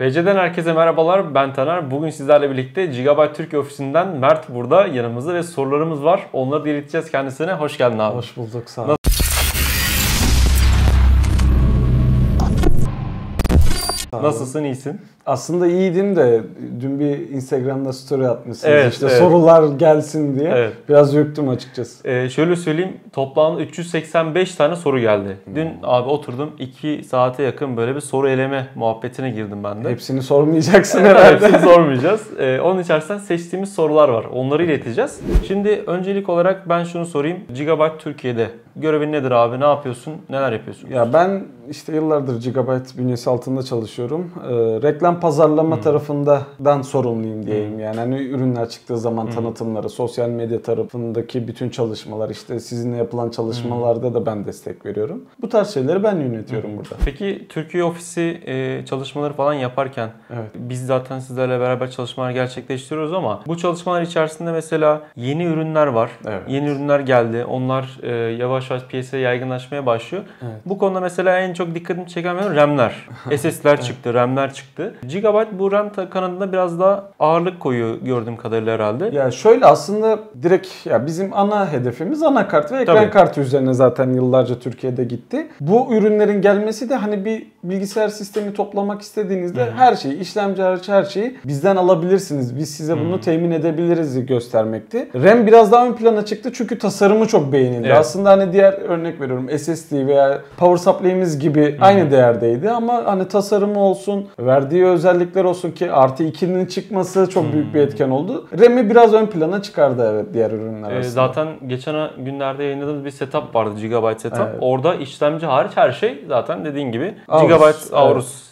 PC'den herkese merhabalar. Ben Taner. Bugün sizlerle birlikte Gigabyte Türkiye ofisinden Mert burada yanımızda ve sorularımız var. Onları da ileteceğiz kendisine. Hoş geldin abi. Hoş bulduk sağ ol. Nasılsın? iyisin? Aslında iyiydim de dün bir Instagram'da story atmışsınız Evet, işte evet. sorular gelsin diye. Evet. Biraz yöktüm açıkçası. Ee, şöyle söyleyeyim. Toplam 385 tane soru geldi. Dün abi oturdum 2 saate yakın böyle bir soru eleme muhabbetine girdim ben de. Hepsini sormayacaksın herhalde. Hepsini sormayacağız. Ee, onun içerisinden seçtiğimiz sorular var. Onları ileteceğiz. Şimdi öncelik olarak ben şunu sorayım. Gigabyte Türkiye'de görevin nedir abi? Ne yapıyorsun? Neler yapıyorsun? Ya ben işte yıllardır Gigabyte bünyesi altında çalışıyorum. Ee, reklam pazarlama tarafından sorumluyum diyeyim. Yani hani ürünler çıktığı zaman tanıtımları, sosyal medya tarafındaki bütün çalışmalar, işte sizinle yapılan çalışmalarda da ben destek veriyorum. Bu tarz şeyleri ben yönetiyorum burada. Peki Türkiye ofisi e, çalışmaları falan yaparken Evet. biz zaten sizlerle beraber çalışmalar gerçekleştiriyoruz ama bu çalışmalar içerisinde mesela yeni ürünler var. Evet. Yeni ürünler geldi. Onlar e, yavaş yavaş piyasaya yaygınlaşmaya başlıyor. Evet. Bu konuda mesela en çok dikkatimi çeken benim RAM'ler. SSD'ler çıktı, RAM'ler çıktı. Gigabyte bu RAM kanadında biraz daha ağırlık koyuyor gördüğüm kadarıyla herhalde. Ya şöyle aslında direkt ya bizim ana hedefimiz anakart ve ekran Tabii. kartı üzerine zaten yıllarca Türkiye'de gitti. Bu ürünlerin gelmesi de hani bir bilgisayar sistemi toplamak istediğinizde her şeyi, işlemci hariç her şeyi bizden alabilirsiniz. Biz size bunu temin edebiliriz göstermekti. RAM biraz daha ön plana çıktı çünkü tasarımı çok beğenildi. Evet. Aslında hani diğer örnek veriyorum SSD veya power supply'imiz gibi aynı değerdeydi ama hani tasarımı olsun, verdiği özellikler olsun ki artı 2'nin çıkması çok büyük bir etken oldu. RAM'i biraz ön plana çıkardı evet diğer ürünler Ee, aslında. zaten geçen günlerde yayınladığımız bir setup vardı Gigabyte setup. Evet. Orada işlemci hariç her şey zaten dediğin gibi Aorus, Gigabyte evet.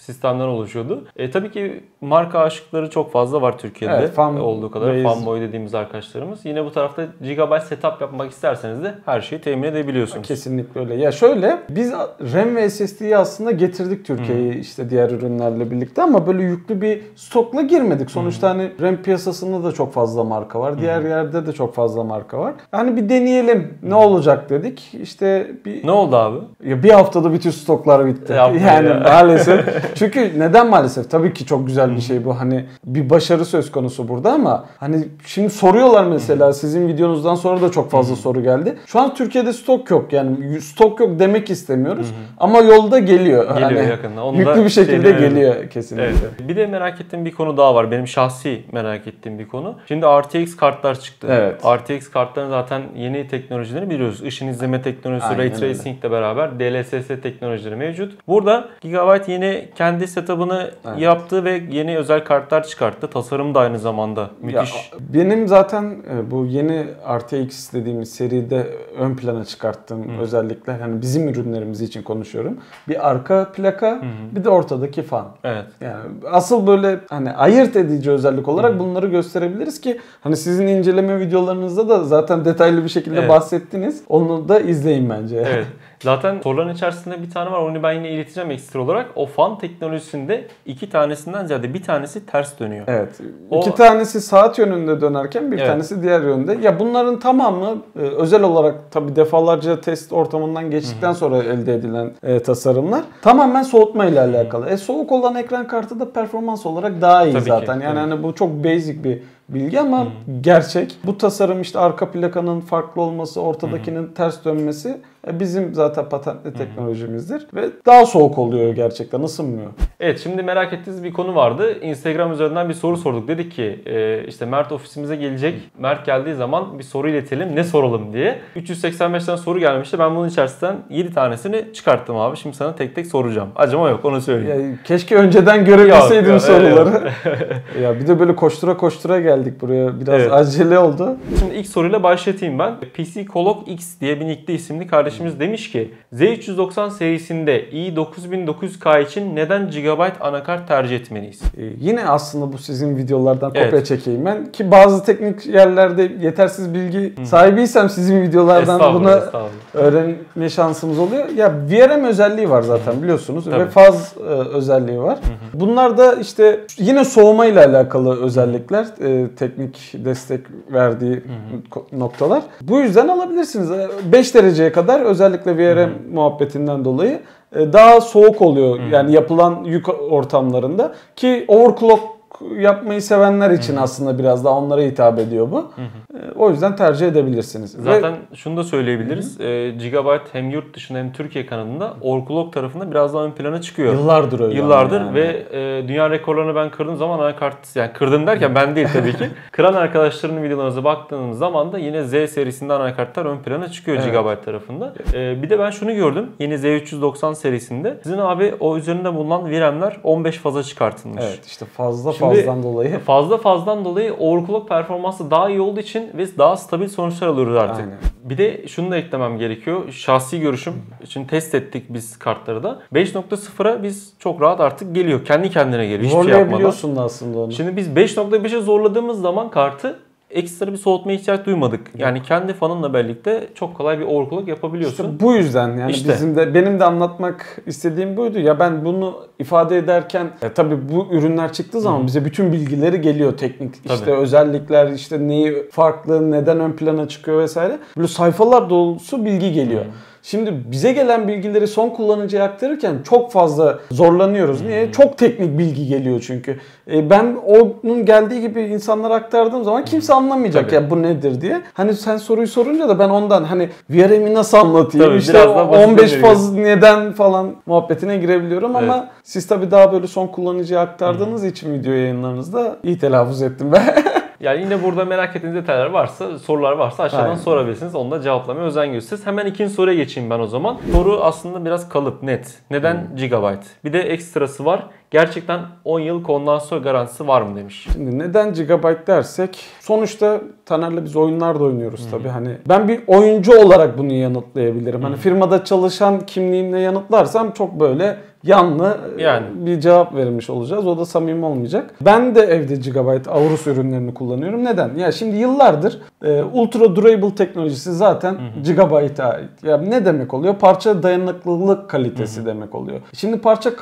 Aorus sistemden oluşuyordu. E, tabii ki marka aşıkları çok fazla var Türkiye'de Evet, fan olduğu kadar. base. Fanboy dediğimiz arkadaşlarımız. Yine bu tarafta Gigabyte setup yapmak isterseniz de her şeyi temin edebiliyorsunuz. Kesinlikle öyle. Ya şöyle biz RAM ve SSD'yi aslında getirdik Türkiye'ye işte diğer ürünlerle birlikte ama böyle yüklü bir stokla girmedik. Sonuçta hani RAM piyasasında da çok fazla marka var. Diğer yerde de çok fazla marka var. Yani bir deneyelim ne olacak dedik. İşte bir Ne oldu abi? Ya bir haftada bütün stoklar bitti. Yapma yani ya. maalesef. Çünkü neden maalesef? Tabii ki çok güzel bir şey bu. Hani bir başarı söz konusu burada ama hani şimdi soruyorlar mesela sizin videonuzdan sonra da çok fazla soru geldi. Şu an Türkiye'de stok yok. Yani stok yok demek istemiyoruz ama yolda geliyor. Geliyor Hani yakında. Onu yüklü bir şekilde şeyini- geliyor kesinlikle. Evet. Bir de merak ettiğim bir konu daha var. Benim şahsi merak ettiğim bir konu. Şimdi RTX kartlar çıktı. Evet. RTX kartların zaten yeni teknolojilerini biliyoruz. Işın izleme teknolojisi, Aynen Ray. Tracing ile beraber DLSS teknolojileri mevcut. Burada Gigabyte yeni kendi setup'ını Evet. yaptı ve yeni özel kartlar çıkarttı. Tasarım da aynı zamanda müthiş. Ya, benim zaten e, bu yeni RTX dediğimiz seride ön plana çıkarttığım özellikler hani bizim ürünlerimiz için konuşuyorum. Bir arka plaka, bir de ortadaki fan. Evet. Yani asıl böyle hani ayırt edici özellik olarak bunları gösterebiliriz ki hani sizin inceleme videolarınızda da zaten detaylı bir şekilde Evet. bahsettiniz. Onu da izleyin bence. Evet. Zaten soruların içerisinde bir tane var. Onu ben yine ileteceğim ekstra olarak. O fan teknolojisinde iki tanesinden ziyade bir tanesi ters dönüyor. Evet. O- İki tanesi saat yönünde dönerken bir Evet. tanesi diğer yönde. Ya bunların tamamı e, özel olarak tabii defalarca test ortamından geçtikten sonra elde edilen e, tasarımlar tamamen soğutma ile alakalı. E soğuk olan ekran kartı da performans olarak daha iyi Tabii ki, zaten. Yani tabii. hani bu çok basic bir bilgi ama gerçek. Bu tasarım işte arka plakanın farklı olması, ortadakinin ters dönmesi e, bizim zaten patentli teknolojimizdir ve daha soğuk oluyor gerçekten ısınmıyor. Evet şimdi merak ettiğiniz bir konu vardı. Instagram üzerinden bir soru sorduk. Dedik ki e, işte Mert ofisimize gelecek. Mert geldiği zaman bir soru iletelim. Ne soralım diye. 385 tane soru gelmişti. Ben bunun içerisinden 7 tanesini çıkarttım abi. Şimdi sana tek tek soracağım. Acıma yok onu söyleyeyim. Ya, keşke önceden görebilseydim Yok, soruları. ya bir de böyle koştura koştura geldik buraya. Biraz Evet. acele oldu. Şimdi ilk soruyla başlatayım ben. PC Colog X diye bir nickli isimli kardeşimiz demiş ki Z390 serisinde i9900K için neden GB anakart tercih etmeliyiz? Ee, yine aslında bu sizin videolardan Evet. kopya çekeyim ben. Ki bazı teknik yerlerde yetersiz bilgi sahibiysem sizin videolardan Estağfurullah, estağfurullah. öğrenme şansımız oluyor. Ya VRM özelliği var zaten biliyorsunuz Tabii. ve faz e, özelliği var. Bunlar da işte yine soğuma ile alakalı özellikler, e, teknik destek verdiği ko- noktalar. Bu yüzden alabilirsiniz. E, 5 dereceye kadar özellikle VRM muhabbetinden dolayı e, daha soğuk oluyor. Yani yapılan yük ortamlarında ki overclock yapmayı sevenler için aslında biraz daha onlara hitap ediyor bu. E, O yüzden tercih edebilirsiniz. Ve- Zaten şunu da söyleyebiliriz. E, Gigabyte hem yurt dışında hem Türkiye kanalında overclock tarafında biraz daha ön plana çıkıyor. Yıllardır öyle. Yıllardır yani. ve e, dünya rekorlarını ben kırdığım zaman anakart yani kırdım derken ben değil tabii ki. Kıran arkadaşlarının videolarınıza baktığınız zaman da yine Z serisinde anakartlar ön plana çıkıyor Evet. Gigabyte tarafında. E, bir de ben şunu gördüm. Yeni Z390 serisinde sizin abi o üzerinde bulunan VRAM'ler 15 faza çıkartılmış. Evet işte fazla Şimdi- fazladan dolayı. Fazla fazdan dolayı overclock performansı daha iyi olduğu için ve daha stabil sonuçlar alıyoruz artık. Aynen. Bir de şunu da eklemem gerekiyor. Şahsi görüşüm için test ettik biz kartları da. 5.0'a biz çok rahat artık geliyor. Kendi kendine geliyor. Hiçbir şey yapmadan. Zorlayabiliyorsun da aslında onu. Şimdi biz 5.5'e zorladığımız zaman kartı ekstra bir soğutma ihtiyaç duymadık. Yani kendi fanınla birlikte çok kolay bir overclock yapabiliyorsun. İşte bu yüzden yani İşte. bizim de benim de anlatmak istediğim buydu. Ya ben bunu ifade ederken e, tabii bu ürünler çıktığı zaman bize bütün bilgileri geliyor teknik işte Tabii. özellikler işte neyi farklı neden ön plana çıkıyor vesaire. Böyle sayfalar dolusu bilgi geliyor. Şimdi bize gelen bilgileri son kullanıcıya aktarırken çok fazla zorlanıyoruz. Niye? Çok teknik bilgi geliyor çünkü. E, ben onun geldiği gibi insanlara aktardığım zaman kimse anlamayacak Tabii. ya bu nedir diye. Hani sen soruyu sorunca da ben ondan hani VRM'i nasıl anlatayım? Tabii, işte biraz daha basite 15 veriyor. faz neden falan muhabbetine girebiliyorum ama Evet. siz tabii daha böyle son kullanıcıya aktardığınız için video yayınlarınızda iyi telaffuz ettim ben. Yani yine burada merak ettiğiniz detaylar varsa, sorular varsa aşağıdan Aynen. sorabilirsiniz. Onu da cevaplamaya özen gösteririz. Hemen ikinci soruya geçeyim ben o zaman. Soru aslında biraz kalıp, net. Neden Hmm. Gigabyte? Bir de ekstrası var. Gerçekten 10 yıl kondansatör garantisi var mı demiş. Şimdi neden GB dersek sonuçta Taner'le biz oyunlar da oynuyoruz tabii. Hani ben bir oyuncu olarak bunu yanıtlayabilirim. Hani firmada çalışan kimliğimle yanıtlarsam çok böyle yanlı e, Yani. bir cevap vermiş olacağız. O da samimi olmayacak. Ben de evde GB Aorus ürünlerini kullanıyorum. Neden? Ya şimdi yıllardır e, ultra durable teknolojisi zaten GB'a ait. Ya ne demek oluyor? Parça dayanıklılık kalitesi demek oluyor. Şimdi parça e,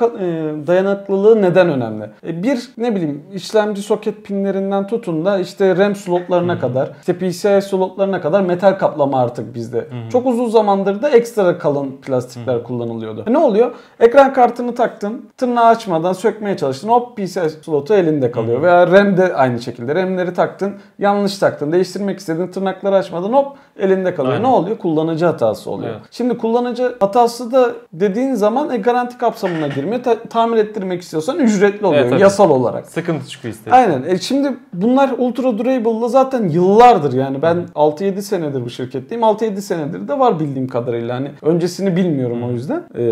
dayanıklılığı neden önemli? E, bir ne bileyim işlemci soket pinlerinden tutun da işte RAM slotlarına kadar, işte PCI slotlarına kadar metal kaplama artık bizde. Çok uzun zamandır da ekstra kalın plastikler kullanılıyordu. E, ne oluyor? Ekran kartını taktın, tırnağı açmadan sökmeye çalıştın. Hop PCI slotu elinde kalıyor. Veya RAM de aynı şekilde. RAM'leri taktın, yanlış taktın, değiştirmek istedin, tırnakları açmadan hop elinde kalıyor. Aynen. Ne oluyor? Kullanıcı hatası oluyor. Evet. Şimdi kullanıcı hatası da dediğin zaman e, garanti kapsamına girmiyor. Ta- tamir ettirmek istiyorsan ücretli oluyor Evet, tabii. yasal olarak. Sıkıntı çıkıyor ister. Aynen. E şimdi bunlar ultra durable'la zaten yıllardır yani ben 6-7 senedir bu şirketteyim. 6-7 senedir de var bildiğim kadarıyla. Hani öncesini bilmiyorum o yüzden e,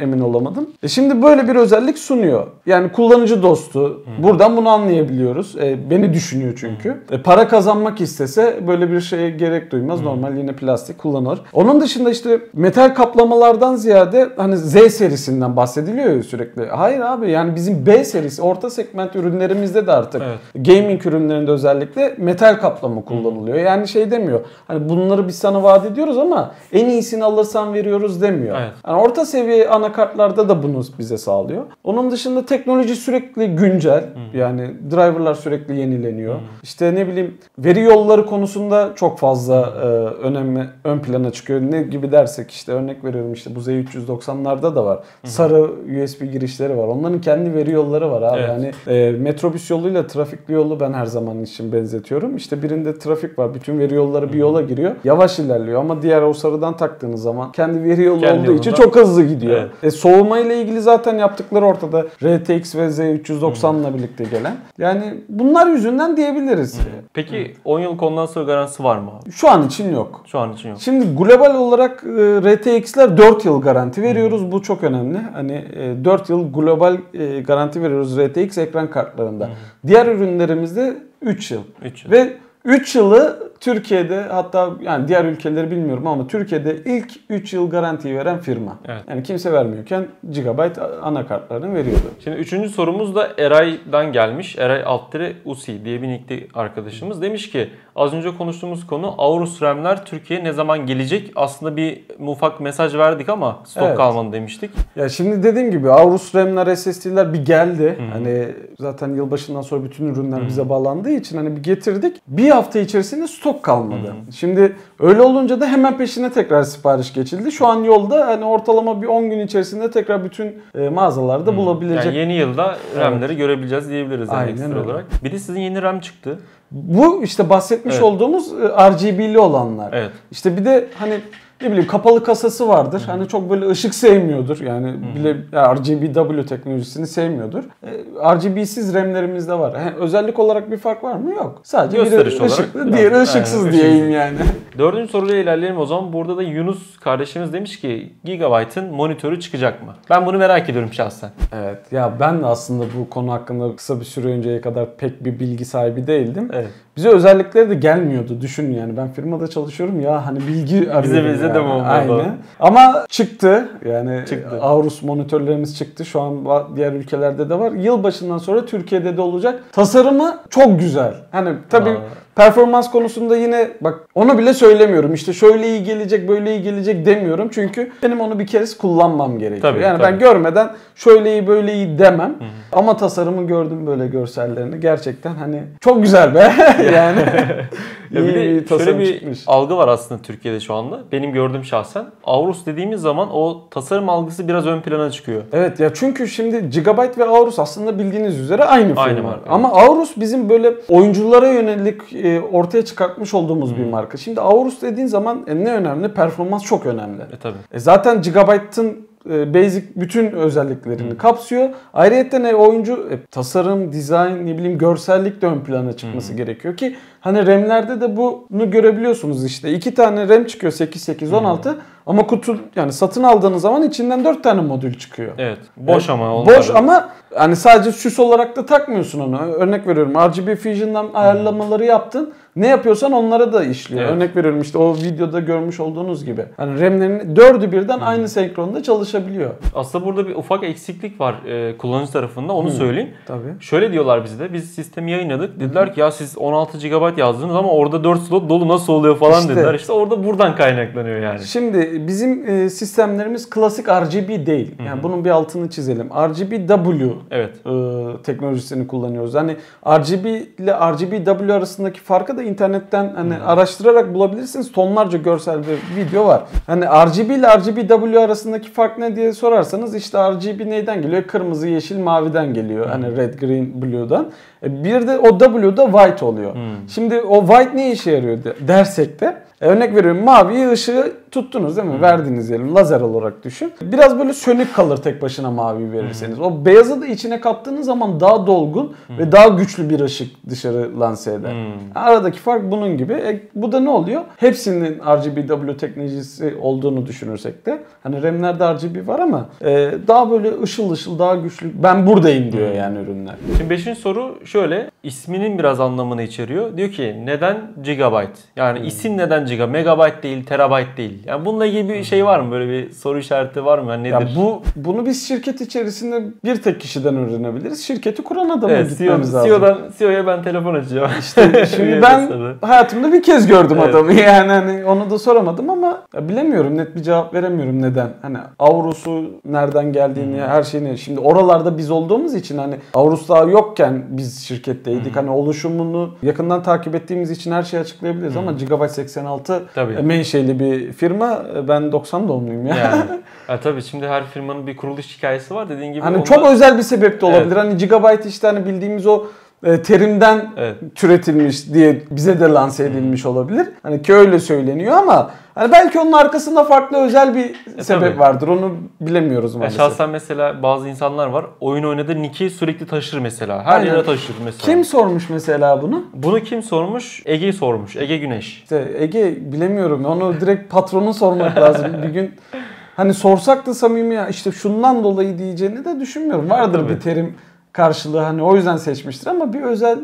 emin olamadım. E şimdi böyle bir özellik sunuyor. Yani kullanıcı dostu. Buradan bunu anlayabiliyoruz. E, beni düşünüyor çünkü. E, para kazanmak istese böyle bir şeye gerek duymaz. Normal yine plastik kullanır. Onun dışında işte metal kaplamalardan ziyade hani Z serisinden bahsediliyor ya sürekli. Hayır abi yani bizim B serisi orta segment ürünlerimizde de artık Evet. gaming ürünlerinde özellikle metal kaplama kullanılıyor. Yani şey demiyor. Hani bunları biz sana vaat ediyoruz ama en iyisini alırsan veriyoruz demiyor. Evet. Yani orta seviye anakartlarda da bunu bize sağlıyor. Onun dışında teknoloji sürekli güncel. Yani driverlar sürekli yenileniyor. İşte ne bileyim veri yolları konusunda çok fazla e, önemli ön plana çıkıyor. Ne gibi dersek işte örnek veriyorum işte bu Z390'larda da var. Sarı USB girişleri var. Onların kendi veri yolları var abi. Evet. Yani e, metrobüs yoluyla trafikli yolu ben her zaman için benzetiyorum. İşte birinde trafik var. Bütün veri yolları bir yola giriyor. Yavaş ilerliyor ama diğer o sarıdan taktığınız zaman kendi veri yolu Kendi olduğu için yolunda. çok hızlı gidiyor. Evet. E, soğuma ile ilgili zaten yaptıkları ortada. RTX ve Z390 ile birlikte gelen. Yani bunlar yüzünden diyebiliriz. Peki 10 yıl kondansatör garantisi var mı abi? Şu an için yok. Şu an için yok. Şimdi global olarak e, RTX'ler 4 yıl garanti veriyoruz. Bu çok önemli. Hani e, 4 yıl global e, garanti veriyoruz RTX ekran kartlarında. Diğer ürünlerimizde 3 yıl. 3 yıl. Ve 3 yılı Türkiye'de hatta yani diğer ülkeleri bilmiyorum ama Türkiye'de ilk 3 yıl garantiyi veren firma. Evet. Yani kimse vermiyorken Gigabyte anakartlarını veriyordu. Şimdi üçüncü sorumuz da Eray'dan gelmiş. Eray Alttire Usi diye bir nickli arkadaşımız. Demiş ki az önce konuştuğumuz konu Aorus RAM'ler Türkiye'ye ne zaman gelecek? Aslında bir ufak mesaj verdik ama stok Evet. kalmadı demiştik. Ya şimdi dediğim gibi Aorus RAM'ler SSD'ler bir geldi. Hani zaten yılbaşından sonra bütün ürünler bize bağlandığı için hani bir getirdik. Bir hafta içerisinde stok kalmadı. Şimdi öyle olunca da hemen peşine tekrar sipariş geçildi. Şu an yolda hani ortalama bir 10 gün içerisinde tekrar bütün e, mağazalarda bulabilecek. Yani yeni yılda RAM'leri görebileceğiz diyebiliriz yani Aynen ekstra öyle. olarak. Bir de sizin yeni RAM çıktı. Bu işte bahsetmiş Evet. olduğumuz e, RGB'li olanlar. Evet. İşte bir de hani ne bileyim kapalı kasası vardır. Hani çok böyle ışık sevmiyordur. Yani bile RGBW teknolojisini sevmiyordur. E, RGB'siz RAM'lerimizde var. Yani özellik olarak bir fark var mı? Yok. Sadece Gösteriş biri olarak ışıklı, diğeri ışıksız Aynen, diyeyim ışıksız. yani. Dördüncü soruyla ilerleyelim o zaman. Burada da Yunus kardeşimiz demiş ki Gigabyte'ın monitörü çıkacak mı? Ben bunu merak ediyorum şahsen. Evet. Ya ben de aslında bu konu hakkında kısa bir süre önceye kadar pek bir bilgi sahibi değildim. Evet. Bize özellikleri de gelmiyordu. Düşün yani ben firmada çalışıyorum ya hani bilgi arıyorum. bize de yani. mi olmadı? Aynen. Ama çıktı. Yani Çıktı. Aorus monitörlerimiz çıktı. Şu an diğer ülkelerde de var. Yılbaşından sonra Türkiye'de de olacak. Tasarımı çok güzel. Hani tabii Aa. Performans konusunda yine bak onu bile söylemiyorum. İşte şöyle iyi gelecek, böyle iyi gelecek demiyorum. Çünkü benim onu bir kez kullanmam gerekiyor. Tabii, yani tabii. ben görmeden şöyle iyi böyle iyi demem. Ama tasarımı gördüm böyle görsellerini. Gerçekten hani çok güzel be. yani Ya bir de şöyle bir çıkmış. algı var aslında Türkiye'de şu anda. Benim gördüğüm şahsen. Aorus dediğimiz zaman o tasarım algısı biraz ön plana çıkıyor. Evet ya çünkü şimdi Gigabyte ve Aorus aslında bildiğiniz üzere aynı firma. Aynı marka. Ama Aorus bizim böyle oyunculara yönelik e, ortaya çıkartmış olduğumuz bir marka. Şimdi Aorus dediğin zaman e, ne önemli? Performans çok önemli. E tabi. E zaten Gigabyte'ın e, basic bütün özelliklerini kapsıyor. Ayrıca ne oyuncu e, tasarım, dizayn, ne bileyim görsellik de ön plana çıkması gerekiyor ki hani RAM'lerde de bunu görebiliyorsunuz işte. iki tane RAM çıkıyor 8 8 16 ama kutu yani satın aldığınız zaman içinden 4 tane modül çıkıyor. Evet. Boş Evet, ama onlar. Boş ama hani sadece süs olarak da takmıyorsun onu. Örnek veriyorum RGB Fusion'dan ayarlamaları yaptın. Ne yapıyorsan onlara da işliyor. Evet. Örnek veriyorum işte o videoda görmüş olduğunuz gibi. Hani RAM'lerin dördü birden aynı senkronda çalışabiliyor. Aslında burada bir ufak eksiklik var e, kullanıcı tarafında onu söyleyeyim. Tabii. Şöyle diyorlar bizde. Biz sistemi yayınladık. Dediler ki ya siz 16 GB yazdınız ama orada 4 slot dolu nasıl oluyor falan İşte. dediler. İşte orada buradan kaynaklanıyor yani. Şimdi bizim e, sistemlerimiz klasik RGB değil. Yani bunun bir altını çizelim. RGBW Evet. e, teknolojisini kullanıyoruz. Hani RGB ile RGBW arasındaki farkı da internetten hani araştırarak bulabilirsiniz. Tonlarca görsel ve video var. Hani RGB ile RGBW arasındaki fark ne diye sorarsanız işte RGB neyden geliyor? Kırmızı, yeşil, maviden geliyor. Hani red, green, blue'dan. E, Bir de o W'da white oluyor. Şimdi o white ne işe yarıyor de- dersek de e, örnek veriyorum maviyi ışığı tuttunuz değil mi? Verdiniz diyelim lazer olarak düşün. Biraz böyle sönük kalır tek başına mavi verirseniz. O beyazı da içine kattığınız zaman daha dolgun ve daha güçlü bir ışık dışarı lanse eder. Aradaki fark bunun gibi. E, bu da ne oluyor? Hepsinin RGBW teknolojisi olduğunu düşünürsek de hani RAM'lerde RGB var ama e, daha böyle ışıl ışıl daha güçlü. Ben buradayım diyor yani ürünler. Şimdi beşinci soru şöyle. isminin biraz anlamını içeriyor. Diyor ki neden gigabyte? Yani isim neden giga? Megabyte değil, terabyte değil. Yani bununla ilgili bir şey var mı? Böyle bir soru işareti var mı? Yani nedir? Ya bu bunu biz şirket içerisinde bir tek kişiden öğrenebiliriz. Şirketi kuran adama evet, CEO, gitmemiz lazım. CEO'dan, CEO'ya ben telefon açacağım. İşte şimdi ben hayatımda bir kez gördüm Evet. adamı yani hani onu da soramadım ama ya bilemiyorum net bir cevap veremiyorum neden. Hani Avrus'u nereden geldiğini her şeyini şimdi oralarda biz olduğumuz için hani Avrus daha yokken biz şirketteydik. Hani oluşumunu yakından takip ettiğimiz için her şeyi açıklayabiliriz ama Gigabyte 86 Tabii. menşeli bir firma. Ben 90 doğumluyum ya. Yani. ya tabii şimdi her firmanın bir kuruluş hikayesi var dediğin gibi. Hani onda- çok özel bir sebep de olabilir. Hani gigabyte işte hani bildiğimiz o terimden Evet. türetilmiş diye bize de lanse edilmiş olabilir. Hani ki öyle söyleniyor ama hani belki onun arkasında farklı özel bir sebep tabii. vardır. Onu bilemiyoruz Ya maalesef. şahsen mesela bazı insanlar var oyun oynadığı Nick'i sürekli taşır mesela. Her Aynen. yere taşır mesela. Kim sormuş mesela bunu? Bunu kim sormuş? Ege sormuş. Ege Güneş. İşte Ege bilemiyorum. Onu direkt patronun sormak lazım. bir gün hani sorsak da samimi ya işte şundan dolayı diyeceğini de düşünmüyorum. Vardır Tabii. bir terim karşılığı hani o yüzden seçmiştir ama bir özel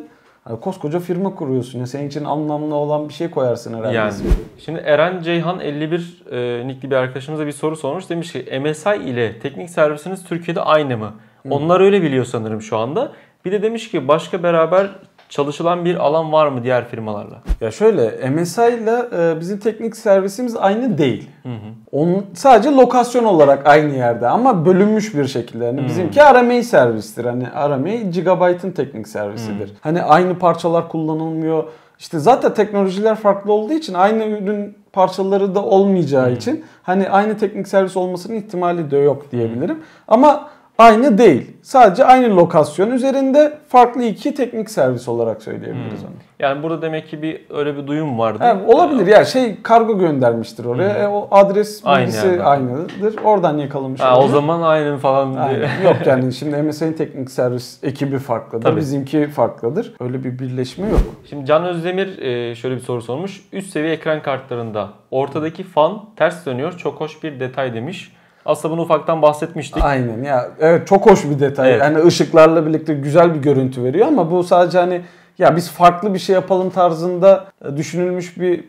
hani koskoca firma kuruyorsun ya senin için anlamlı olan bir şey koyarsın herhalde. Yani. Şimdi Eren Ceyhan 51 e, nickli bir arkadaşımıza bir soru sormuş. Demiş ki MSI ile teknik servisiniz Türkiye'de aynı mı? Onlar öyle biliyor sanırım şu anda. Bir de demiş ki başka beraber çalışılan bir alan var mı diğer firmalarla? Ya şöyle MSI ile e, bizim teknik servisimiz aynı değil. Onun sadece lokasyon olarak aynı yerde ama bölünmüş bir şekilde. Yani bizimki RMA servistir. Hani RMA Gigabyte'ın teknik servisidir. Hani aynı parçalar kullanılmıyor. İşte zaten teknolojiler farklı olduğu için aynı ürün parçaları da olmayacağı için hani aynı teknik servis olmasının ihtimali de yok diyebilirim. Ama aynı değil. Sadece aynı lokasyon üzerinde farklı iki teknik servis olarak söyleyebiliriz onu. Yani burada demek ki bir öyle bir duyum vardı. Ha, olabilir ya şey kargo göndermiştir oraya. E, o adres Aynı bilgisi yerden. aynıdır. Oradan yakalamış. Ha, o zaman aynı falan diye. Aynen. Yok yani şimdi MSI'nin teknik servis ekibi farklıdır. Tabii. Bizimki farklıdır. Öyle bir birleşme yok. Şimdi Can Özdemir e, şöyle bir soru sormuş. Üst seviye ekran kartlarında ortadaki fan ters dönüyor. Çok hoş bir detay demiş. Aslında bunu ufaktan bahsetmiştik. Aynen ya. Evet çok hoş bir detay. Evet. Yani ışıklarla birlikte güzel bir görüntü veriyor ama bu sadece hani ya biz farklı bir şey yapalım tarzında e, düşünülmüş bir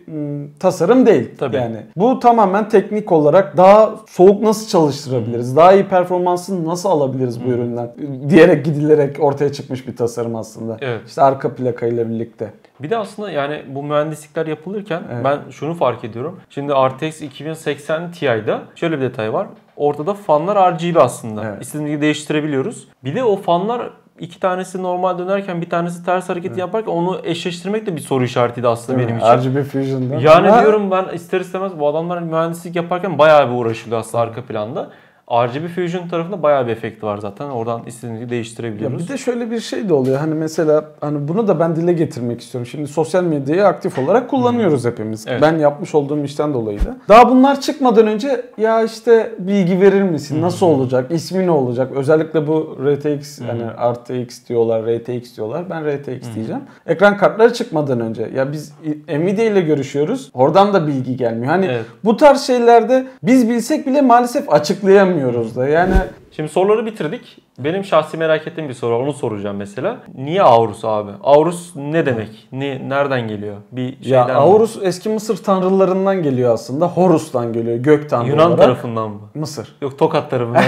tasarım değil. Tabii. Yani bu tamamen teknik olarak daha soğuk nasıl çalıştırabiliriz? Daha iyi performansını nasıl alabiliriz bu üründen diyerek gidilerek ortaya çıkmış bir tasarım aslında. Evet. İşte arka plakayla birlikte. Bir de aslında yani bu mühendislikler yapılırken Evet. ben şunu fark ediyorum. Şimdi RTX 2080 Ti'de şöyle bir detay var. Ortada fanlar RGB aslında. Evet. İstediğimiz gibi değiştirebiliyoruz. Bir de o fanlar iki tanesi normal dönerken bir tanesi ters hareket yaparken onu eşleştirmek de bir soru işaretiydi aslında Değil benim mi? için. RGB Fusion'da. Yani Ama- diyorum ben ister istemez bu adamlar mühendislik yaparken bayağı bir uğraşılıyor aslında arka planda. RGB Fusion tarafında bayağı bir efekti var zaten. Oradan istediğimiz gibi Ya değiştirebiliyoruz. bir de şöyle bir şey de oluyor. Hani mesela hani bunu da ben dile getirmek istiyorum. Şimdi sosyal medyayı aktif olarak kullanıyoruz hepimiz. Evet. Ben yapmış olduğum işten dolayı da. Daha bunlar çıkmadan önce ya işte bilgi verir misin? Nasıl olacak? İsmi ne olacak? Özellikle bu RTX hani RTX diyorlar, RTX diyorlar. Ben RTX diyeceğim. Ekran kartları çıkmadan önce ya biz Nvidia ile görüşüyoruz. Oradan da bilgi gelmiyor. Hani Evet. bu tarz şeylerde biz bilsek bile maalesef açıklayamıyoruz da. Yani Şimdi soruları bitirdik. Benim şahsi merak ettiğim bir soru. Onu soracağım mesela. Niye Aurus abi? Aurus ne demek? Ne, nereden geliyor? Bir şeyden Ya mi? Aurus eski Mısır tanrılarından geliyor aslında. Horus'tan geliyor. Gök tanrı Yunan olarak. tarafından mı? Mısır. Yok Tokat tarafından.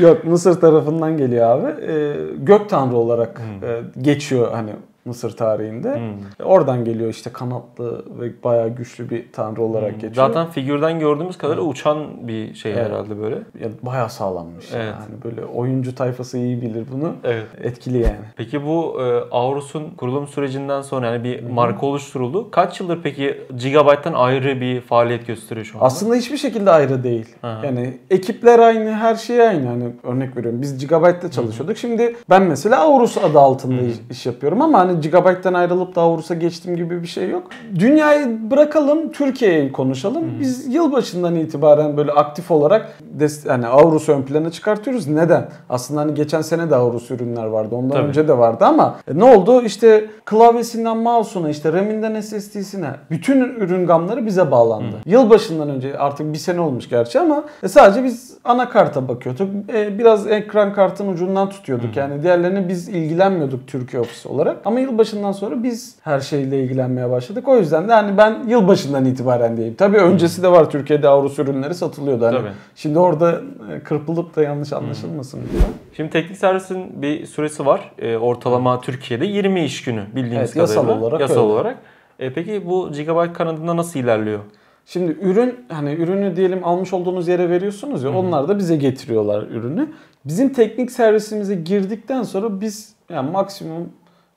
Yok Mısır tarafından geliyor abi. Ee, gök tanrı olarak e, geçiyor hani Mısır tarihinde. Hmm. Oradan geliyor işte kanatlı ve bayağı güçlü bir tanrı olarak geçiyor. Zaten figürden gördüğümüz kadarıyla uçan bir şey Evet. herhalde böyle. ya bayağı sağlammış. Evet. Yani böyle oyuncu tayfası iyi bilir bunu. Evet. Etkili yani. Peki bu e, Aurus'un kurulum sürecinden sonra yani bir marka oluşturuldu. Kaç yıldır peki Gigabyte'tan ayrı bir faaliyet gösteriyor şu anda? Aslında hiçbir şekilde ayrı değil. Aha. Yani ekipler aynı, her şey aynı. Hani örnek veriyorum biz Gigabyte'da çalışıyorduk. Şimdi ben mesela Aurus adı altında iş, iş yapıyorum ama hani Gigabyte'dan ayrılıp da Aurus'a geçtim gibi bir şey yok. Dünyayı bırakalım, Türkiye'yi konuşalım. Biz yılbaşından itibaren böyle aktif olarak des- hani Aurus ön plana çıkartıyoruz. Neden? Aslında hani geçen sene de Aurus ürünler vardı. Ondan Tabii. önce de vardı ama e, ne oldu? İşte klavyesinden mouse'una, işte RAM'inden SSD'sine bütün ürün gamları bize bağlandı. Yılbaşından önce artık bir sene olmuş gerçi ama e, sadece biz anakarta bakıyorduk. E, biraz ekran kartın ucundan tutuyorduk. Yani diğerlerini biz ilgilenmiyorduk Türkiye ofisi olarak. Ama yılbaşından sonra biz her şeyle ilgilenmeye başladık. O yüzden de hani ben yılbaşından itibaren diyeyim. Tabii öncesi de var Türkiye'de Aurus ürünleri satılıyordu. Hani Tabii. Şimdi orada e, kırpılıp da yanlış anlaşılmasın diye. Şimdi teknik servisin bir süresi var. E, ortalama Türkiye'de 20 iş günü bildiğiniz Evet, yasal kadarıyla. olarak Yasal öyle. olarak. E, peki bu Gigabyte kanadında nasıl ilerliyor? Şimdi ürün hani ürünü diyelim almış olduğunuz yere veriyorsunuz ya onlar da bize getiriyorlar ürünü. Bizim teknik servisimize girdikten sonra biz yani maksimum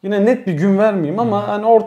yine net bir gün vermeyeyim ama hani or,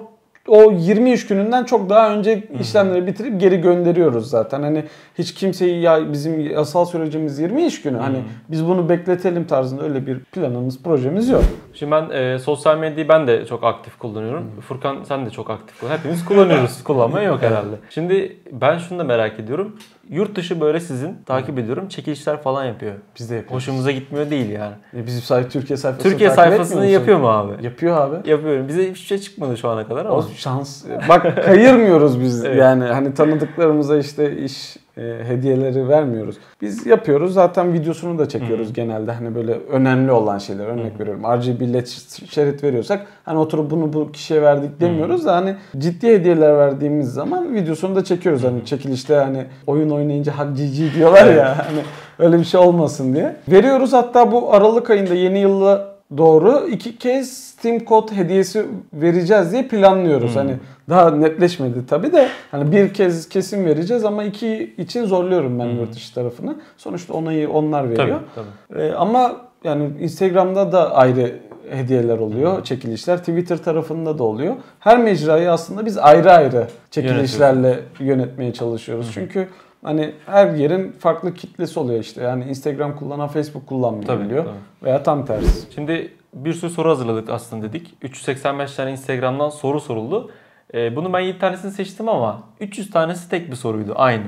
o 20 iş gününden çok daha önce işlemleri bitirip geri gönderiyoruz zaten. Hani hiç kimseyi ya bizim yasal sürecimiz 20 iş günü. Hani biz bunu bekletelim tarzında öyle bir planımız, projemiz yok. Şimdi ben e, sosyal medyayı ben de çok aktif kullanıyorum. Furkan sen de çok aktif kullanıyorsun. Hepimiz kullanıyoruz. Kullanmaya yok herhalde. Şimdi ben şunu da merak ediyorum. Yurt dışı böyle sizin takip ediyorum. Çekilişler falan yapıyor. Biz de yapıyoruz. Hoşumuza gitmiyor değil yani. E bizim say- Türkiye sayfasını Türkiye takip sayfasını yapıyor mu abi? Yapıyor abi. Yapıyorum. Bize hiçbir şey çıkmadı şu ana kadar ama. O şans. Bak kayırmıyoruz biz Evet. yani hani tanıdıklarımıza işte iş e, hediyeleri vermiyoruz. Biz yapıyoruz zaten videosunu da çekiyoruz genelde hani böyle önemli olan şeyler örnek veriyorum. RGB led şerit veriyorsak hani oturup bunu bu kişiye verdik demiyoruz da hani ciddi hediyeler verdiğimiz zaman videosunu da çekiyoruz. Hani çekilişte hani oyun oynayınca hak GG diyorlar ya hani öyle bir şey olmasın diye. Veriyoruz hatta bu Aralık ayında yeni yılla doğru iki kez Steam kod hediyesi vereceğiz diye planlıyoruz. Hmm. Hani daha netleşmedi tabii de hani bir kez kesin vereceğiz ama iki için zorluyorum ben Hmm. yurt dışı tarafını. Sonuçta onayı onlar Tabii veriyor. tabii. Ee, ama yani Instagram'da da ayrı hediyeler oluyor, çekilişler. Twitter tarafında da oluyor. Her mecrayı aslında biz ayrı ayrı çekilişlerle yönetmeye çalışıyoruz. Çünkü hani her yerin farklı kitlesi oluyor işte. Yani Instagram kullanan Facebook kullanmayabiliyor. Tabii, Veya tam tersi. Şimdi bir sürü soru hazırladık aslında dedik. 385 tane Instagram'dan soru soruldu. Ee, bunu ben 7 tanesini seçtim ama 300 tanesi tek bir soruydu aynı.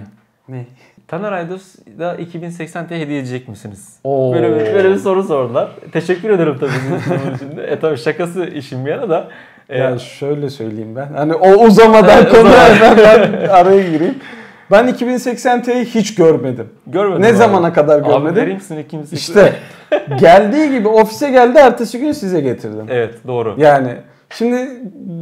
Ne? Taner Aydos da 2080 T hediye edecek misiniz? Oo. Böyle bir, böyle bir soru sordular. Teşekkür ederim tabii bunun için de. E tabii şakası işin bir yana da. E, Yani şöyle söyleyeyim ben. Hani o uzamadan Evet, ben, ben araya gireyim. Ben 2080 Ti'yi hiç görmedim. görmedim Ne abi. zamana kadar Abi görmedim? verir misin 2080? İşte geldiği gibi ofise geldi ertesi gün size getirdim. Evet doğru. Yani şimdi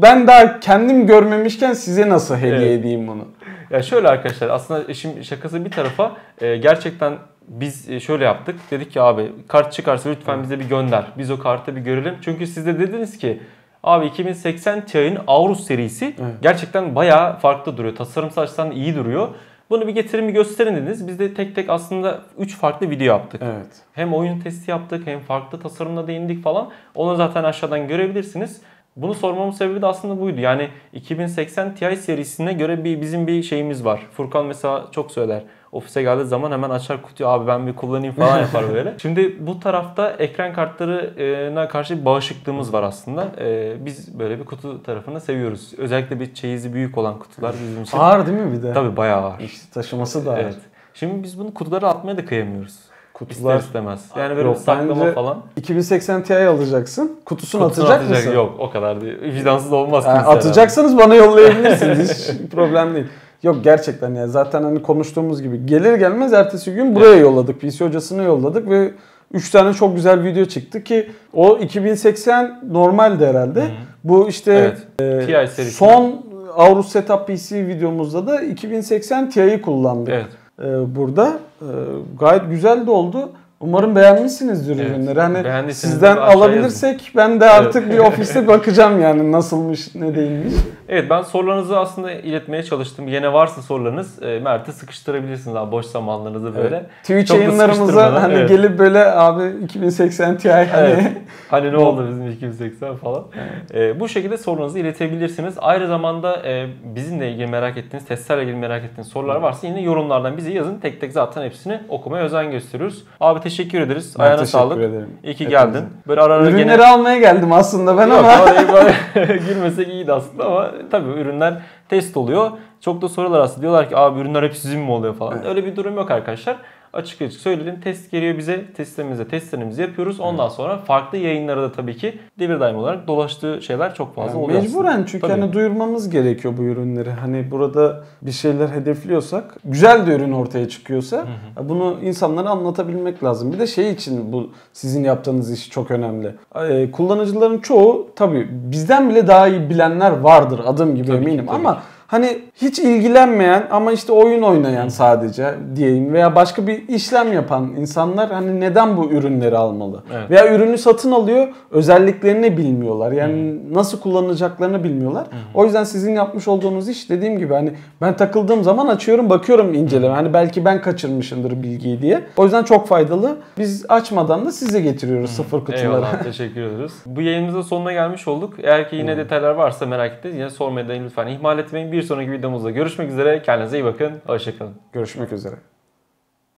ben daha kendim görmemişken size nasıl hediye Evet. edeyim bunu? Ya şöyle arkadaşlar aslında işin şakası bir tarafa e, gerçekten biz e, şöyle yaptık. Dedik ki abi kart çıkarsa lütfen bize bir gönder. Biz o kartı bir görelim. Çünkü siz de dediniz ki abi 2080 Ti'nin Aorus serisi Evet. gerçekten bayağı farklı duruyor. Tasarımsal açıdan iyi duruyor. Bunu bir getirin bir gösterin dediniz. Biz de tek tek aslında 3 farklı video yaptık. Evet. Hem oyun testi yaptık hem farklı tasarımla değindik falan. Onu zaten aşağıdan görebilirsiniz. Bunu sormamın sebebi de aslında buydu. Yani 2080 Ti serisine göre bir bizim bir şeyimiz var. Furkan mesela çok söyler. Ofise geldiği zaman hemen açar kutuyu abi ben bir kullanayım falan yapar böyle. Şimdi bu tarafta ekran kartlarına karşı bir bağışıklığımız var aslında. Ee, biz böyle bir kutu tarafını seviyoruz. Özellikle bir çeyizi büyük olan kutular bizim için. Ağır değil mi bir de? Tabii bayağı ağır. İşte taşıması da ağır. Evet. Şimdi biz bunu kutulara atmaya da kıyamıyoruz. Kutular İster istemez. Yani böyle Yok, saklama falan. 2080 Ti alacaksın. Kutusunu, Kutusunu atacak, mısın? Yok o kadar değil. Vicdansız olmaz Yani atacaksanız bana yollayabilirsiniz. Hiç problem değil. Yok gerçekten ya zaten hani konuştuğumuz gibi gelir gelmez ertesi gün buraya yolladık. PC hocasına yolladık ve 3 tane çok güzel video çıktı ki o 2080 normaldi herhalde. Bu işte Evet. Ti serisi. son Aorus Setup PC videomuzda da 2080 Ti'yi kullandık. Evet. Ee, burada Ee, gayet güzel de oldu. Umarım beğenmişsinizdir Evet. ürünleri. Hani sizden alabilirsek ben de artık bir ofiste bakacağım yani nasılmış ne değilmiş. Evet ben sorularınızı aslında iletmeye çalıştım. Yine varsa sorularınız e, Mert'e sıkıştırabilirsiniz abi boş zamanlarınızı böyle. Evet. Twitch Çok yayınlarımıza hani evet. gelip böyle abi 2080 Ti hani Evet. Hani ne oldu bizim 280 falan. E, bu şekilde sorularınızı iletebilirsiniz. Aynı zamanda e, bizimle ilgili merak ettiğiniz, testlerle ilgili merak ettiğiniz sorular varsa yine yorumlardan bize yazın. Tek tek zaten hepsini okumaya özen gösteriyoruz. Abi teşekkür ederiz. Ben Ayağına teşekkür sağlık. ederim. İyi ki Hepinize. geldin. Böyle ara ara ürünleri gene... almaya geldim aslında ben Yok, ama orayı böyle girmesek iyiydi aslında ama tabii ürünler test oluyor. Çok da sorular aslında diyorlar ki abi ürünler hep sizin mi oluyor falan. Öyle bir durum yok arkadaşlar. Açık açık söyledim. Test geliyor bize. Testlerimizde testlerimizi yapıyoruz. Ondan sonra farklı yayınlara da tabii ki devir daim olarak dolaştığı şeyler çok fazla Yani oluyor mecburen aslında. çünkü Tabii. hani duyurmamız gerekiyor bu ürünleri. Hani burada bir şeyler hedefliyorsak, güzel de ürün ortaya çıkıyorsa bunu insanlara anlatabilmek lazım. Bir de şey için bu sizin yaptığınız iş çok önemli. Ee, kullanıcıların çoğu tabii bizden bile daha iyi bilenler vardır adım gibi Tabii ki, eminim tabii ama Hani hiç ilgilenmeyen ama işte oyun oynayan sadece diyeyim veya başka bir işlem yapan insanlar hani neden bu ürünleri almalı? Evet. Veya ürünü satın alıyor, özelliklerini bilmiyorlar. Yani nasıl kullanacaklarını bilmiyorlar. O yüzden sizin yapmış olduğunuz iş dediğim gibi hani ben takıldığım zaman açıyorum, bakıyorum inceleme. Hani belki ben kaçırmışımdır bilgiyi diye. O yüzden çok faydalı. Biz açmadan da size getiriyoruz sıfır kutuları. Eyvallah teşekkür ederiz. Bu yayınımızın sonuna gelmiş olduk. Eğer ki yine detaylar varsa merak ettiniz yine sormayı da lütfen ihmal etmeyin. Bir sonraki videomuzda görüşmek üzere. Kendinize iyi bakın. Hoşçakalın. Görüşmek üzere.